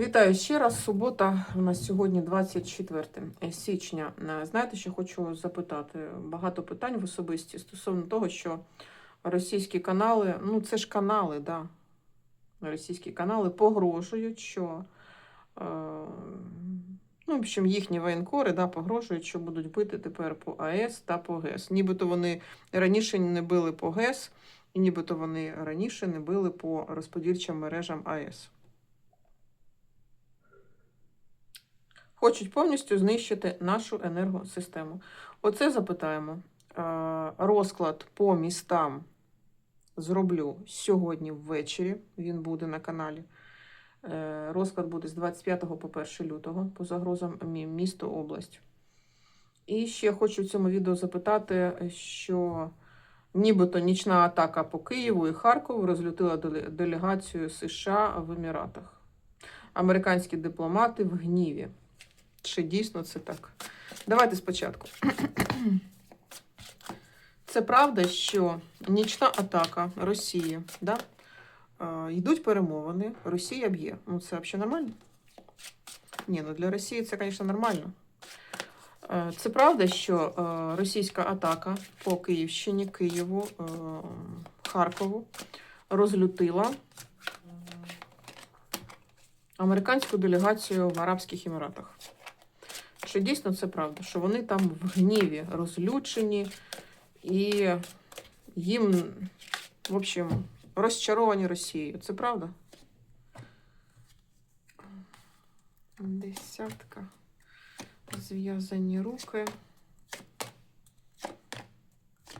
Вітаю ще раз. Субота. У нас сьогодні 24 січня. Е, Знаєте, що хочу запитати? Багато питань в особисті стосовно того, що російські канали, ну це ж канали, да. Російські канали погрожують, що е, ну, в общем, їхні воєнкори да, погрожують, що будуть бити тепер по АЕС та по ГЕС. Нібито вони раніше не били по ГЕС, і нібито вони раніше не били по розподільчим мережам АЕС. Хочуть повністю знищити нашу енергосистему. Оце запитаємо. Е, Розклад по містам зроблю сьогодні ввечері. Він буде на каналі. Е, Розклад буде з 25 по 1 лютого по загрозам місто, область. І ще хочу в цьому відео запитати, що нібито нічна атака по Києву і Харкову розлютила делегацію США в Еміратах. Американські дипломати в гніві. Чи дійсно це так? Давайте спочатку. Це правда, що нічна атака Росії, да? йдуть перемовини, Росія б'є. Ну, це взагалі нормально? Ні, ну для Росії це, звісно, нормально. Це правда, що російська атака по Київщині, Києву, Харкову розлютила американську делегацію в Арабських Еміратах. Чи дійсно це правда? Що вони там в гніві розлючені і їм, в общем, розчаровані Росією. Це правда? Десятка. Зв'язані руки.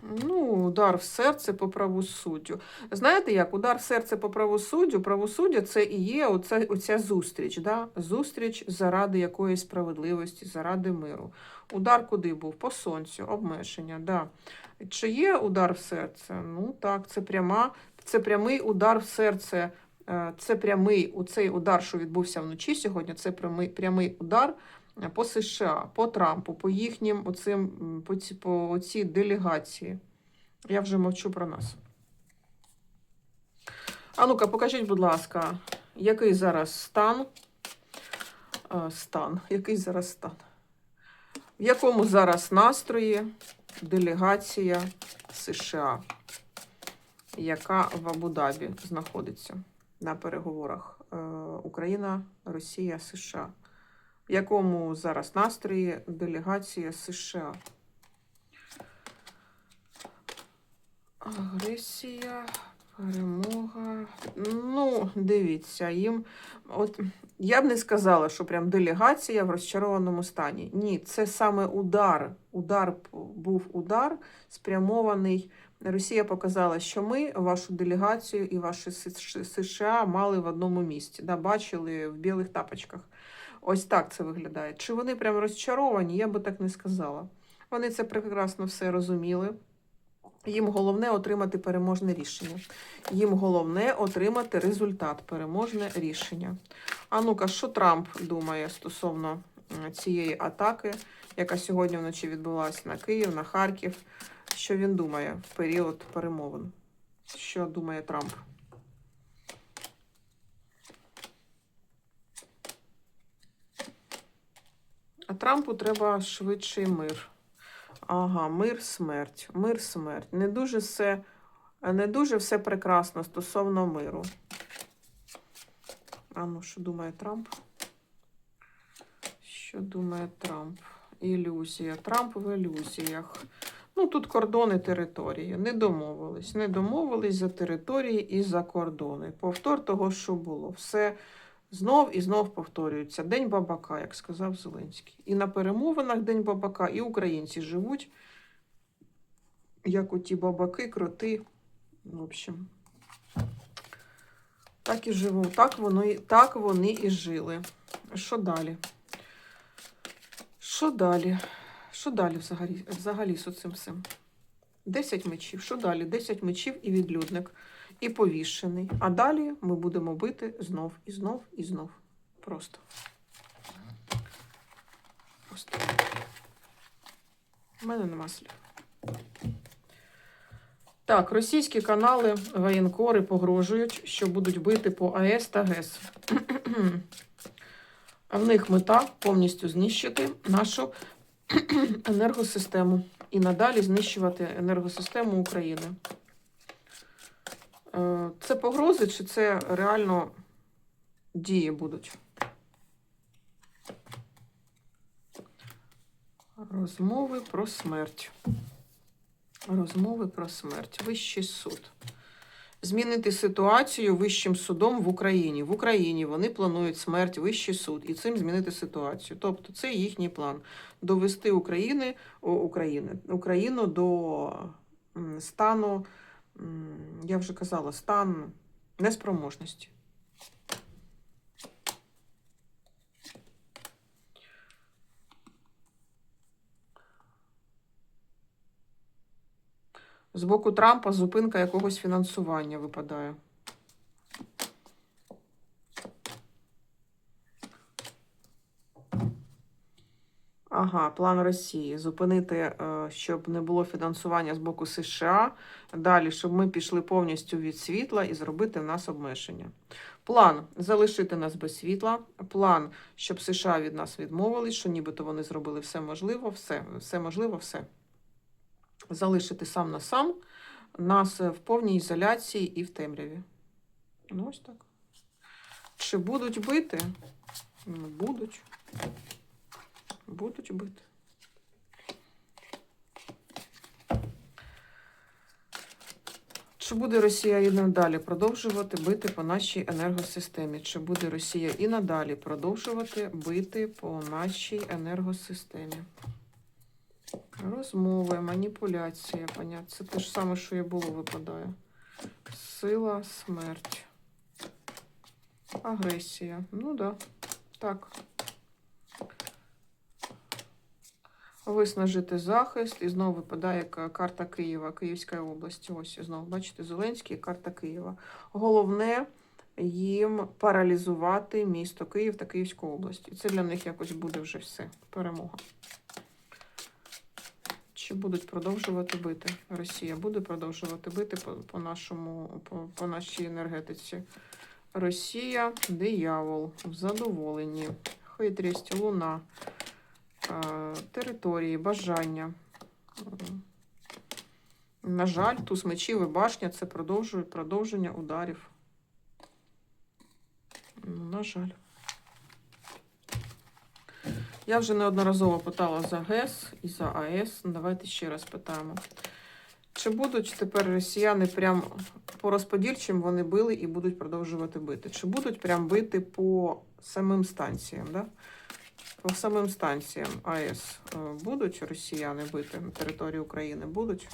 Ну, удар в серце по правосуддю. Знаєте як? Удар в серце по правосуддю, правосуддя це і є оця, оця зустріч. Да? Зустріч заради якоїсь справедливості, заради миру. Удар куди був? По сонцю, обмеження. Да. Чи є удар в серце? Ну так, це пряма, це прямий удар в серце. Е, Це прямий оцей удар, що відбувся вночі сьогодні. Це прямий, прямий удар по США, по Трампу, по їхнім оцим, по, ці, по цій делегації. Я вже мовчу про нас. А ну-ка, покажіть, будь ласка, який зараз стан? Стан. Який зараз стан? В якому зараз настрої делегація США, яка в Абу-Дабі знаходиться на переговорах Е, Україна, Росія, США? В якому зараз настрої делегація США? Агресія, перемога. Ну, дивіться, їм. От я б не сказала, що прям делегація в розчарованому стані. Ні, це саме удар. Удар був удар спрямований. Росія показала, що ми вашу делегацію і ваші США мали в одному місці. Да, бачили в білих тапочках. Ось так це виглядає. Чи вони прям розчаровані? Я би так не сказала. Вони це прекрасно все розуміли. Їм головне отримати переможне рішення. Їм головне отримати результат, переможне рішення. А ну-ка, що Трамп думає стосовно цієї атаки, яка сьогодні вночі відбулася на Київ, на Харків? Що він думає в період перемовин? Що думає Трамп? Трампу треба швидший мир. Ага, мир, смерть. Мир, смерть. Не дуже все, не дуже все прекрасно стосовно миру. А ну, що думає Трамп? Що думає Трамп? Ілюзія. Трамп в ілюзіях. Ну, тут кордони території. Не домовились. Не домовились за території і за кордони. Повтор того, що було. Все знов і знов повторюється. День бабака, як сказав Зеленський. І на перемовинах День бабака, і українці живуть, як оті бабаки, кроти. В общем, так і живу. Так, воно, так вони і жили. Що далі? Що далі? Що далі взагалі, взагалі з цим всім? Десять мечів. Що далі? Десять мечів і відлюдник. І повішений. А далі ми будемо бити знов і знов і знов. Просто. Просто. У мене нема слів. Так, російські канали воєнкори погрожують, що будуть бити по АЕС та ГЕС. А в них мета повністю знищити нашу енергосистему і надалі знищувати енергосистему України. Е, Це погрози чи це реально дії будуть? Розмови про смерть. Розмови про смерть. Вищий суд. Змінити ситуацію Вищим судом в Україні. В Україні вони планують смерть Вищий суд і цим змінити ситуацію. Тобто це їхній план довести України, України, Україну до стану, я вже казала, стан неспроможності. З боку Трампа зупинка якогось фінансування випадає. Ага, план Росії. Зупинити, е, щоб не було фінансування з боку США. Далі, щоб ми пішли повністю від світла і зробити в нас обмеження. План залишити нас без світла. План, щоб США від нас відмовились, що нібито вони зробили все можливо, все, все можливо, все. Залишити сам на сам нас в повній ізоляції і в темряві. Ну, ось так. Чи будуть бити? Будуть. Будуть бити. Чи буде Росія і надалі продовжувати бити по нашій енергосистемі? Чи буде Росія і надалі продовжувати бити по нашій енергосистемі? Розмови, маніпуляція, понятно. Це те ж саме, що і було, випадає. Сила, смерть. Агресія. Ну да. Так. Виснажити захист. І знову випадає карта Києва, Київської області. Ось і знову, бачите, Зеленський, карта Києва. Головне їм паралізувати місто Київ та Київську область. І це для них якось буде вже все. Перемога. Чи будуть продовжувати бити? Росія буде продовжувати бити по, по нашому, по, по нашій енергетиці. Росія, диявол, в задоволенні, хитрість, луна, території, бажання. На жаль, туз мечів і башня це продовжує, продовження ударів. Ну, На жаль. Я вже неодноразово питала за ГЕС і за АЕС. Давайте ще раз питаємо. Чи будуть тепер росіяни прям по розподільчим вони били і будуть продовжувати бити? Чи будуть прям бити по самим станціям? Да? По самим станціям АЕС е, будуть росіяни бити на території України? Будуть?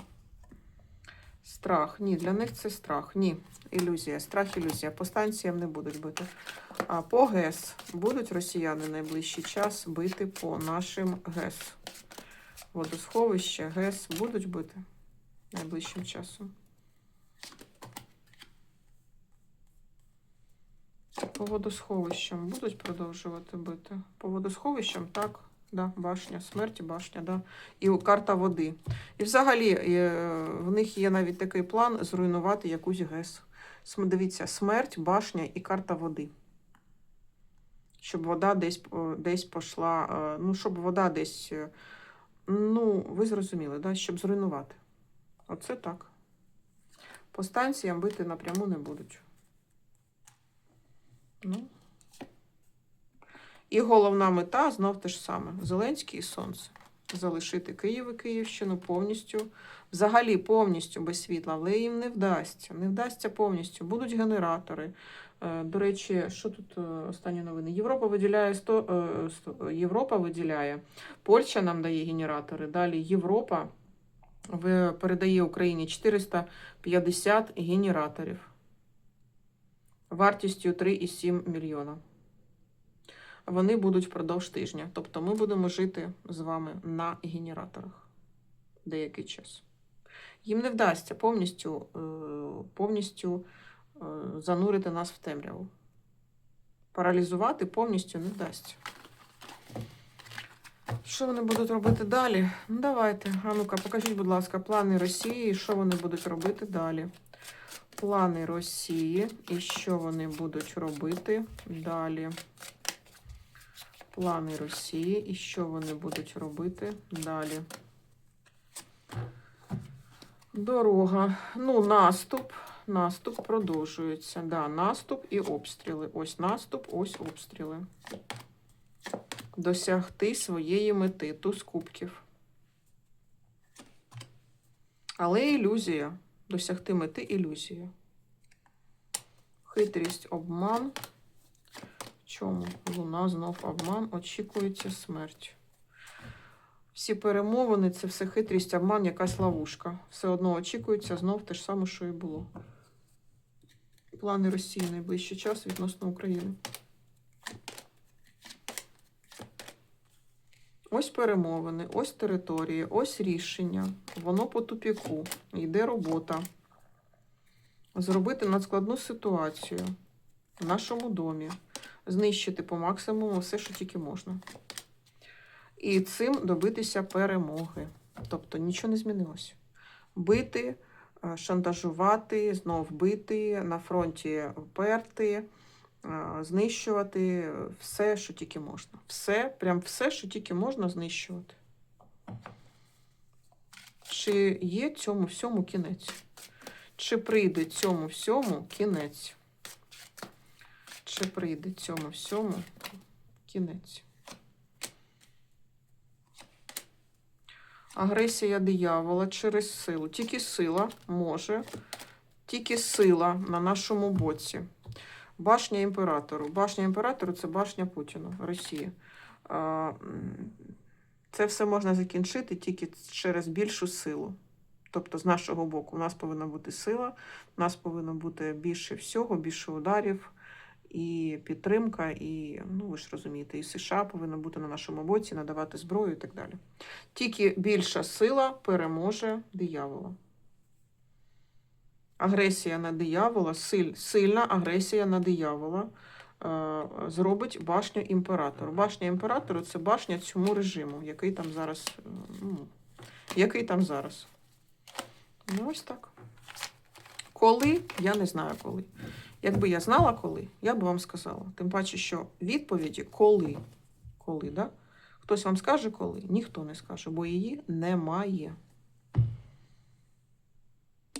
Страх. Ні, для них це страх. Ні. Ілюзія. Страх, ілюзія. По станціям не будуть бити. А по ГЕС будуть росіяни найближчий час бити по нашим ГЕС. Водосховища, ГЕС будуть бити найближчим часом. По водосховищам будуть продовжувати бити. По водосховищам так. Да, башня, смерті, башня, да. І карта води. І взагалі е, в них є навіть такий план зруйнувати якусь ГЕС. Дивіться, смерть, башня і карта води. Щоб вода десь, десь пішла, е, ну, щоб вода десь, е, ну, ви зрозуміли, да? щоб зруйнувати. Оце так. По станціям бити напряму не будуть. Ну. І головна мета знов те ж саме: Зеленський і Сонце. Залишити Київ і Київщину повністю, взагалі повністю без світла, але їм не вдасться. Не вдасться повністю. Будуть генератори. Е, До речі, що тут е, останні новини? Європа виділяє 100, е, 100 Європа виділяє, Польща нам дає генератори. Далі Європа передає Україні 450 генераторів вартістю 3,7 мільйона. Вони будуть впродовж тижня. Тобто ми будемо жити з вами на генераторах деякий час. Їм не вдасться повністю, е, повністю е, занурити нас в темряву. Паралізувати повністю не вдасться. Що вони будуть робити далі? Ну, давайте. А ну-ка, покажіть, будь ласка, плани Росії, що вони будуть робити далі. Плани Росії і що вони будуть робити далі. Плани Росії і що вони будуть робити далі. Дорога. Ну, наступ. Наступ продовжується. Да, наступ і обстріли. Ось наступ, ось обстріли. Досягти своєї мети. Туз кубків. Але ілюзія. Досягти мети ілюзія. Хитрість, обман. В чому? Луна знов обман. Очікується смерть. Всі перемовини це все хитрість, обман, якась ловушка. Все одно очікується знов те ж саме, що і було. Плани Росії найближчий час відносно України. Ось перемовини, ось території, ось рішення. Воно по тупіку. Йде робота. Зробити надскладну ситуацію в нашому домі. Знищити по максимуму все, що тільки можна. І цим добитися перемоги. Тобто нічого не змінилося. Бити, е, шантажувати, знов бити, на фронті перти, знищувати все, що тільки можна. Все, прям все, що тільки можна знищувати. Чи є цьому всьому кінець? Чи прийде цьому всьому кінець? Чи прийде цьому всьому кінець? Агресія диявола через силу. Тільки сила може, тільки сила на нашому боці. Башня імператору. Башня імператору це башня Путіну, Росії. Це все можна закінчити тільки через більшу силу. Тобто, з нашого боку, у нас повинна бути сила, у нас повинно бути більше всього, більше ударів і підтримка, і, ну ви ж розумієте, і США повинна бути на нашому боці, надавати зброю і так далі. Тільки більша сила переможе диявола. Агресія на диявола, силь, сильна агресія на диявола е, зробить башню імператору. Башня імператору це башня цьому режиму, який там зараз. Ну, який там зараз. Ну, ось так. Коли, я не знаю коли. Якби я знала коли, я б вам сказала. Тим паче, що відповіді коли. Коли, да? Хтось вам скаже коли? Ніхто не скаже, бо її немає.